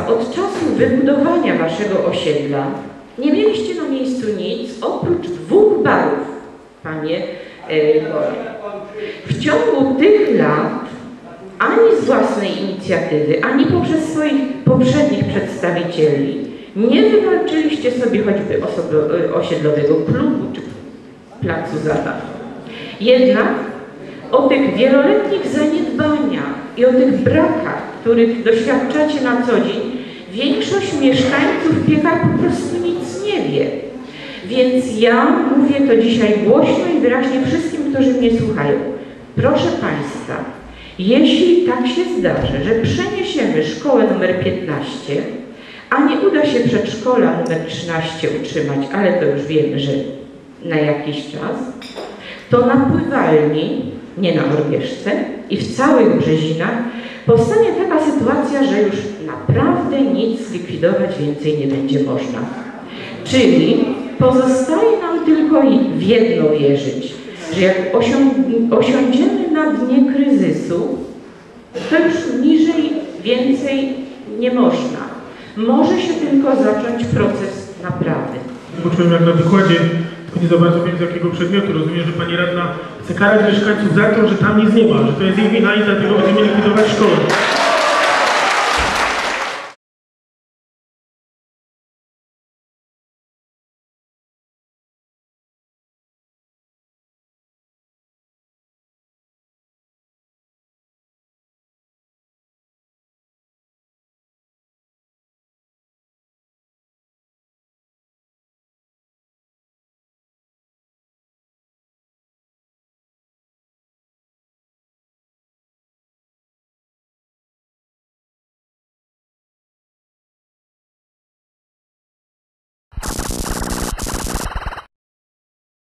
od czasu wybudowania waszego osiedla nie mieliście na miejscu nic oprócz dwóch barów, panie Boże. W ciągu tych lat ani z własnej inicjatywy, ani poprzez swoich poprzednich przedstawicieli nie wywalczyliście sobie choćby osoblo- e, osiedlowego klubu czy placu zabaw. Jednak o tych wieloletnich zaniedbaniach i o tych brakach, których doświadczacie na co dzień, większość mieszkańców Piekar po prostu nic nie wie. Więc ja mówię to dzisiaj głośno i wyraźnie wszystkim, którzy mnie słuchają. Proszę Państwa, jeśli tak się zdarzy, że przeniesiemy szkołę numer 15, a nie uda się przedszkola numer 13 utrzymać, ale to już wiemy, że na jakiś czas, to na pływalni, nie na Orbieszce i w całych Brzezinach powstanie taka sytuacja, że już naprawdę nic zlikwidować więcej nie będzie można. Czyli pozostaje nam tylko w jedno wierzyć, że jak osią- osiądziemy na dnie kryzysu, to już niżej więcej nie można. Może się tylko zacząć proces naprawy. Poczułem jak na wykładzie, nie za bardzo wiem z jakiego przedmiotu. Rozumiem, że pani radna chce karać mieszkańców za to, że tam nic nie ma, że to jest ich wina i dlatego będziemy likwidować szkołę.